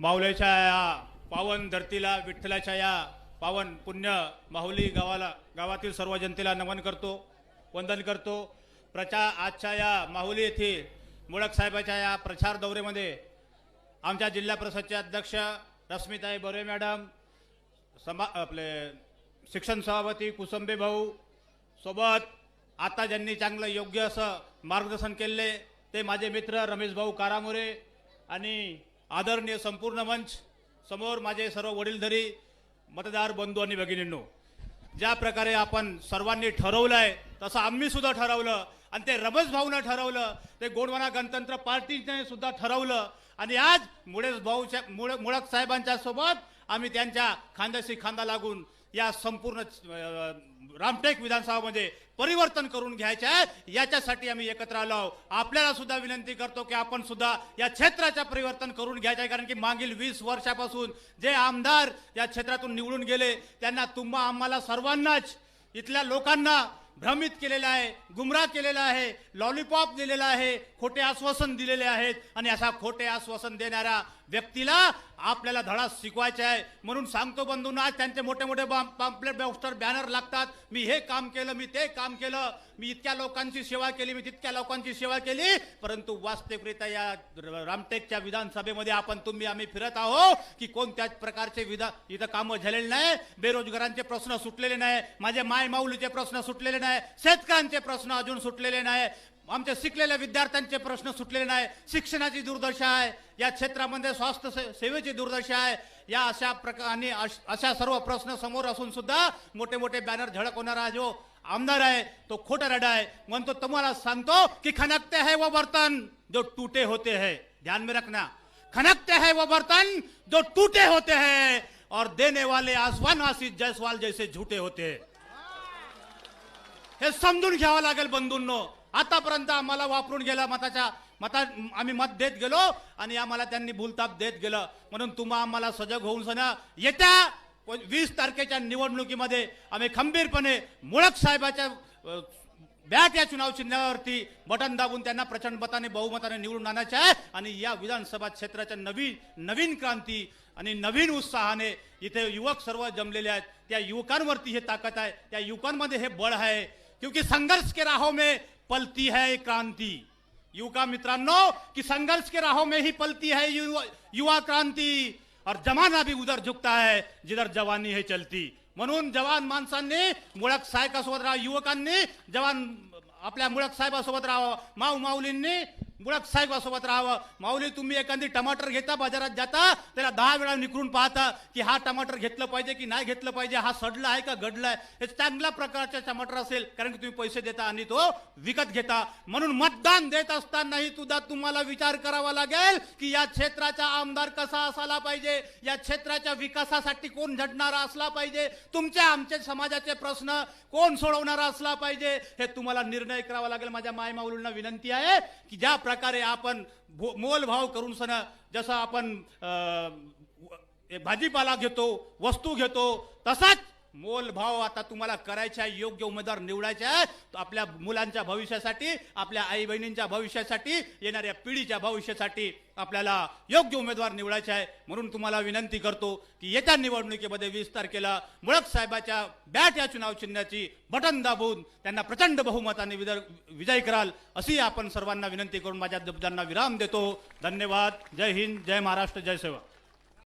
माऊलीच्या या पावन धरतीला विठ्ठलाच्या या पावन पुण्य माहुली गावाला गावातील सर्व जनतेला नमन करतो वंदन करतो. प्रचार आजच्या या माहुली येथील मुळक साहेबाच्या या प्रचार दौऱ्यामध्ये आमच्या जिल्हा परिषदचे अध्यक्ष रश्मिताई बोरे मॅडम समा आपले शिक्षण सभापती कुसंबे भाऊ सोबत आता ज्यांनी चांगलं योग्य असं मार्गदर्शन केले ते माझे मित्र रमेश भाऊ कारामोरे आणि आदरणीय संपूर्ण मंच समोर माझे सर्व वडीलधरी मतदार बंधू आणि भगिनींनो ज्या प्रकारे आपण सर्वांनी ठरवलं आहे तसं आम्ही सुद्धा ठरवलं आणि ते रमेश भाऊनं ठरवलं ते गोंडवाना गणतंत्र पार्टीने सुद्धा ठरवलं आणि आज मुळेश भाऊच्या मुळ मुळक साहेबांच्या सोबत आम्ही त्यांच्या खांद्याशी खांदा लागून या संपूर्ण रामटेक विधानसभामध्ये परिवर्तन करून घ्यायचे आहे. याच्यासाठी आम्ही एकत्र आलो आहोत. आपल्याला सुद्धा विनंती करतो की आपण सुद्धा या क्षेत्राच्या परिवर्तन करून घ्यायचं आहे. कारण की मागील वीस वर्षापासून जे आमदार या क्षेत्रातून निवडून गेले त्यांना तुम्हा आम्हाला सर्वांनाच इथल्या लोकांना भ्रमित केलेला आहे गुमराह केलेला आहे लॉलीपॉप दिलेला आहे खोटे आश्वासन दिलेले आहेत. आणि अशा खोटे आश्वासन देणाऱ्या व्यक्तीला आपल्याला धडा शिकवायचा आहे. म्हणून सांगतो बंधूंना आज त्यांचे मोठे मोठे पॉम्पलेट बॉक्स्टर बॅनर लागतात. मी हे काम केलं मी ते काम केलं. मी इतक्या लोकांची सेवा केली मी तितक्या लोकांची सेवा केली. परंतु वास्तविकरित्या या रामटेकच्या विधानसभेमध्ये आपण तुम्ही आम्ही फिरत आहो की कोणत्याच प्रकारचे विधान इथं कामं झालेले नाही. बेरोजगारांचे प्रश्न सुटलेले नाही. माझे माय माऊलीचे प्रश्न सुटलेले नाही. शेतकऱ्यांचे प्रश्न अजून सुटलेले नाही. आमच्या शिकलेल्या विद्यार्थ्यांचे प्रश्न सुटलेले नाही. शिक्षणाची दुर्दशा आहे. या क्षेत्रामध्ये स्वास्थ्य से- सेवेची दुर्दशा आहे. या अशा प्रकार आणि अशा सर्व प्रश्न समोर असून सुद्धा मोठे मोठे बॅनर झळकवणारा जो आमदार आहे तो खोटा रडा आहे. म्हणतो तुम्हाला सांगतो की खनकते है वो बर्तन जो टूटे होते है. ध्यान में रखना. खनकते है वो बर्तन जो टूटे होते हैं. और देने वाले आसवान आशीष जयसवाल जैसे झूठे होते हे समजून घ्यावं लागेल बंधूंनो. आतापर्यंत आम्हाला वापरून गेला मताच्या मता आम्ही मत देत गेलो आणि आम्हाला त्यांनी भूलताप देत गेलं. म्हणून तुम्हा आम्हाला सजग होऊन सना येत्या वीस तारखेच्या निवडणुकीमध्ये आम्ही खंबीरपणे मुळक साहेबाच्या बॅट या चुनाव चिन्हावरती बटन दाबून त्यांना प्रचंड मताने बहुमताने निवडून आणायचे आहे. आणि या विधानसभा क्षेत्राच्या नवीन नवीन क्रांती आणि नवीन उत्साहाने इथे युवक सर्व जमलेले आहेत. त्या युवकांवरती हे ताकद आहे. त्या युवकांमध्ये हे बळ आहे. क्योंकि संघर्ष के राहों में पलती है क्रांति। युवका मित्रांनो की संघर्ष के राहों में ही पलती है युवा, युवा क्रांति। और जमाना भी उधर झुकता है जिधर जवानी है चलती। म्हणून जवान माणसांनी मुळक साहेबासोबत राहा युवकांनी जवान आपल्या मुळक साहेबासोबत राहावं माऊ माऊलींनी मुळात साहेबासोबत राहावं. माऊली तुम्ही एखादी टमाटर घेता बाजारात जाता त्याला दहा वेळा निकरून पाहता की हा टमाटर घेतलं पाहिजे की नाही घेतलं पाहिजे हा सडला आहे का घडलं आहे? हे चांगल्या प्रकारचा टमाटर असेल कारण की तुम्ही पैसे देता आणि तो विकत घेता. म्हणून मतदान देत असतानाही सुद्धा तुम्हाला विचार करावा लागेल की या क्षेत्राचा आमदार कसा असायला पाहिजे? या क्षेत्राच्या विकासासाठी कोण झटणारा असला पाहिजे? तुमच्या आमचे समाजाचे प्रश्न कोण सोडवणारा असला पाहिजे? हे तुम्हाला निर्णय करावा लागेल. माझ्या मायमाऊलींना विनंती आहे की ज्या प्रकारे आपण भो- मोलभाव करून सण जसं आपण भाजीपाला घेतो वस्तू घेतो तसाच मोलभाव आता तुम्हाला करायचा आहे योग्य उमेदवार निवडायचा आहे तो आपल्या मुलांच्या भविष्यासाठी आपल्या आई बहिणींच्या भविष्यासाठी येणाऱ्या पिढीच्या भविष्यासाठी आपल्याला योग्य उमेदवार निवडायचा आहे. म्हणून तुम्हाला विनंती करतो की येत्या निवडणुकीमध्ये वीस तारखेला मुळक साहेबाच्या बॅट या चुनाव चिन्हाची बटन दाबून त्यांना प्रचंड बहुमताने विदर विजय कराल अशी आपण सर्वांना विनंती करून माझ्या शब्दांना विराम देतो. धन्यवाद. जय हिंद. जय महाराष्ट्र. जय सेवा.